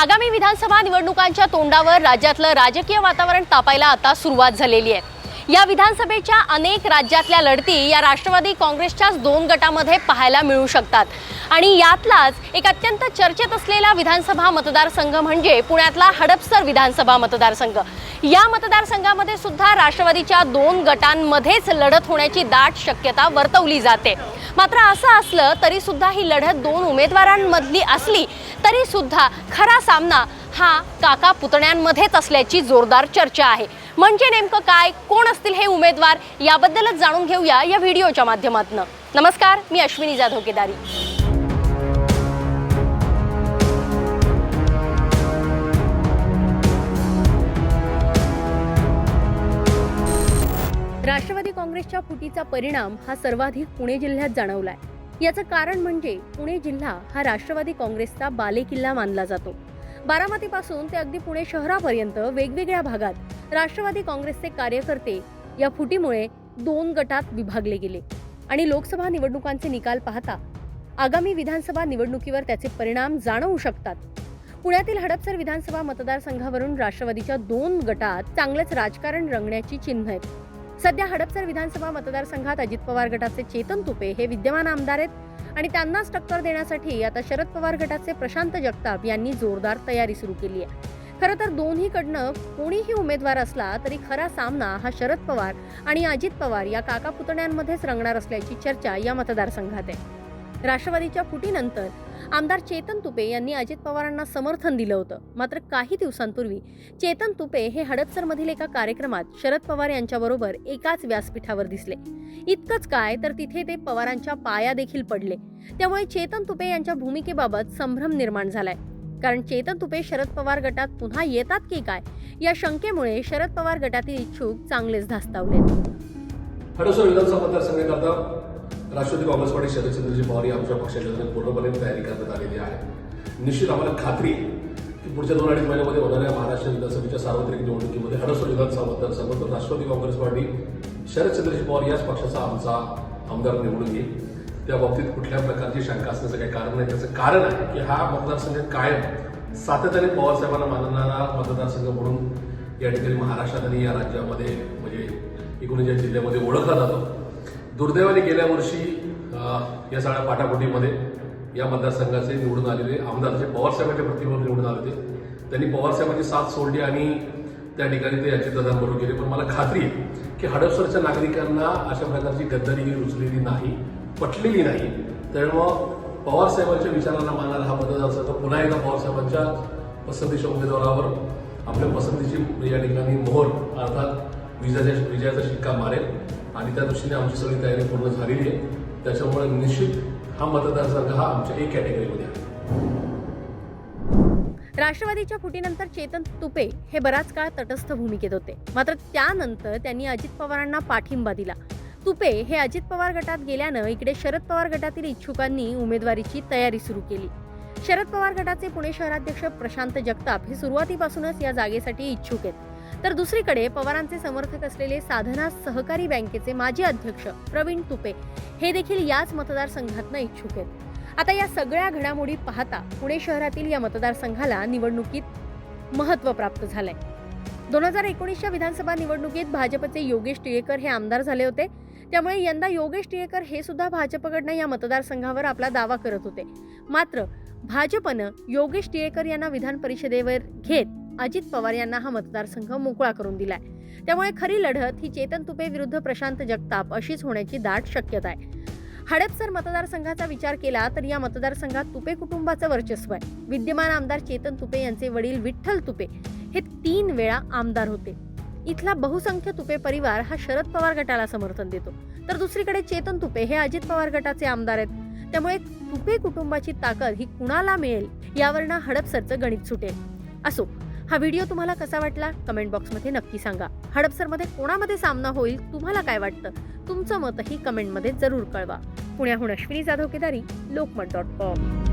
आगामी विधानसभा निवडणुकांच्या तोंडावर राज्यातलं राजकीय वातावरण तापायला आता सुरुवात झालेली आहे. या विधानसभेच्या अनेक राज्यातल्या लढती या राष्ट्रवादी काँग्रेसच्याच दोन गटामध्ये पाहायला मिळू शकतात. आणि यातलाच एक अत्यंत चर्चेत असलेला विधानसभा मतदारसंघ म्हणजे पुण्यातला हडपसर विधानसभा मतदारसंघ. या मतदारसंघामध्ये सुद्धा राष्ट्रवादीच्या दोन गटांमध्येच लढत होण्याची दाट शक्यता वर्तवली जाते. मात्र असं असलं तरी सुद्धा ही लढत दोन उमेदवारांमधली असली तरी सुद्धा खरा सामना हा काका पुतण्यांमध्येच असल्याची जोरदार चर्चा आहे. म्हणजे नेमकं काय कोण असतील हे उमेदवार याबद्दलच जाणून घेऊया या व्हिडिओच्या माध्यमातून. नमस्कार मी अश्विनी जाधव केदारी राष्ट्रवादी काँग्रेसच्या फुटीचा परिणाम हा सर्वाधिक पुणे जिल्ह्यात जाणवलाय. याचं कारण म्हणजे पुणे जिल्हा हा राष्ट्रवादी काँग्रेसचा बालेकिल्ला मानला जातो. बारामतीपासून ते अगदी पुणे शहरापर्यंत वेगवेगळ्या भागात राष्ट्रवादी काँग्रेसचे कार्यकर्ते या फुटीमुळे दोन गटात विभागले गेले आणि लोकसभा निवडणुकांचे निकाल पाहता आगामी विधानसभा निवडणुकीवर त्याचे परिणाम जाणवू शकतात. पुण्यातील हडपसर विधानसभा मतदारसंघावरून राष्ट्रवादीच्या दोन गटात चांगलंच राजकारण रंगण्याची चिन्ह आहेत. सध्या हडपसर विधानसभा मतदारसंघात अजित पवार गटाचे चेतन तुपे हे विद्यमान आमदार आहेत आणि त्यांनाच टक्कर देण्यासाठी आता शरद पवार गटाचे प्रशांत जगताप यांनी जोरदार तयारी सुरू केली आहे. खरं तर दोन्हीकडनं कोणीही उमेदवार असला तरी खरा सामना हा शरद पवार आणि अजित पवार या काका पुतण्यांमध्येच रंगणार असल्याची चर्चा या मतदारसंघात आहे. राष्ट्रवादीच्या फुटीनंतर आमदार चेतन तुपे यांनी अजित पवारांना समर्थन दिलं होतं. मात्र काही दिवसांपूर्वी चेतन तुपे हे हडपसरमधील एका कार्यक्रमात शरद पवार यांच्याबरोबर एकाच व्यासपीठावर दिसले. इतकंच काय तर तिथे ते पवारांच्या पाया देखील पडले. त्यामुळे चेतन तुपे यांच्या भूमिकेबाबत संभ्रम निर्माण झालाय. कारण चेतन तुपे शरद पवार गटात पुन्हा येतात की काय? या शंकेमुळे शरद पवार गटातील इच्छुक चांगलेच धास्तावले हडसर विधानसभा मतदारसंघाकरता राष्ट्रवादी काँग्रेस पार्टी शरदचंद्रजी पवार या आमच्या पक्षाच्या पूर्णपणे तयारी करण्यात आलेली आहे. निश्चित आम्हाला खात्री की पुढच्या दोन अडीच महिन्यामध्ये होणाऱ्या महाराष्ट्र विधानसभेच्या सार्वत्रिक निवडणुकीमध्ये हडसर विधानसभा मतदारसंघातून राष्ट्रवादी काँग्रेस पार्टी शरदचंद्रजी पवार याच पक्षाचा आमचा आमदार निवडून येईल. त्या बाबतीत कुठल्या प्रकारची शंका असण्याचं काही कारण नाही. त्याचं कारण आहे की हा मतदारसंघ कायम सातत्याने पवारसाहेबांना मानणारा मतदारसंघ म्हणून या ठिकाणी महाराष्ट्रात आणि या राज्यामध्ये म्हणजे एकूण या जिल्ह्यामध्ये ओळखला जातो. दुर्दैवाने गेल्या वर्षी या सगळ्या पाटापोटीमध्ये या मतदारसंघाचे निवडून आलेले आमदार जे पवारसाहेबांच्या प्रतिमेवर निवडून आले होते त्यांनी पवारसाहेबांची साथ सोडली आणि त्या ठिकाणी ते अजितदादांबरोबर गेले. पण मला खात्री आहे की हडपसरच्या नागरिकांना अशा प्रकारची गद्दारी ही रुचलेली नाही. पटलेली नाही. त्यामुळं पवारसाहेबांच्या विचारांना मानायला हा मतदारसंघ पुन्हा एकदा पवारसाहेबांच्या पसंतीच्या उमेदवारावर आपल्या पसंतीची या ठिकाणी मोहर अर्थात विजयाच्या विजयाचा शिक्का मारेल. आणि त्या दृष्टीने आमची सगळी तयारी पूर्ण झालेली आहे. त्याच्यामुळे निश्चित हा मतदारसंघ हा आमच्या एक कॅटेगरीमध्ये आहे. राष्ट्रवादीच्या फुटीनंतर चेतन तुपे हे बराच काळ तटस्थ भूमिकेत होते. मात्र त्यानंतर त्यांनी अजित पवारांना पाठिंबा दिला. तुपे हे अजित पवार गटात गेल्यानं इकडे शरद पवार गटातील इच्छुकांनी उमेदवारीची तयारी सुरू केली. शरद पवार गटाचे पुणे शहराध्यक्ष प्रशांत जगताप हे सुरुवातीपासूनच या जागेसाठी इच्छुक आहेत. तर दुसरीकडे पवारांचे समर्थक असलेले साधना सहकारी बँकेचे माजी अध्यक्ष प्रवीण तुपे हे देखील याच मतदारसंघातनं इच्छुक आहेत. आता या सगळ्या घडामोडी पाहता पुणे शहरातील या मतदारसंघाला निवडणुकीत महत्त्व प्राप्त झालंय. दोन हजार एकोणीसच्या विधानसभा निवडणुकीत भाजपचे योगेश टिळेकर हे आमदार झाले होते. त्यामुळे यंदा योगेश टिळेकर हे सुद्धा भाजपकडनं या मतदारसंघावर आपला दावा करत होते. मात्र भाजपनं योगेश टिळेकर यांना विधान परिषदेवर घेत अजित पवार यांना हा मतदारसंघ मोकळा करून दिलाय. त्यामुळे खरी लढत ही चेतन तुपे विरुद्ध प्रशांत जगताप अशीच होण्याची दाट शक्यता आहे. हडपसर मतदारसंघाचा विचार केला तर या मतदारसंघात तुपे कुटुंबाचं वर्चस्व आहे. विद्यमान आमदार चेतन तुपे यांचे वडील विठ्ठल तुपे हे तीन वेळा आमदार होते. इथला बहुसंख्य तुपे परिवार हा शरद पवार गटाला समर्थन देतो. तर दुसरीकडे चेतन तुपे हे अजित पवार गटाचे आमदार आहेत. त्यामुळे तुपे कुटुंबाची ताकद ही कुणाला मिळेल यावरनं हडपसरचं गणित सुटेल. असो हा व्हिडिओ तुम्हाला कसा वाटला? कमेंट बॉक्समध्ये नक्की सांगा. हडपसरमध्ये कोणामध्ये सामना होईल तुम्हाला काय वाटतं? तुमचं मतही कमेंटमध्ये जरूर कळवा. पुण्याहून अश्विनी जाधव केदारी लोकमत डॉट कॉम.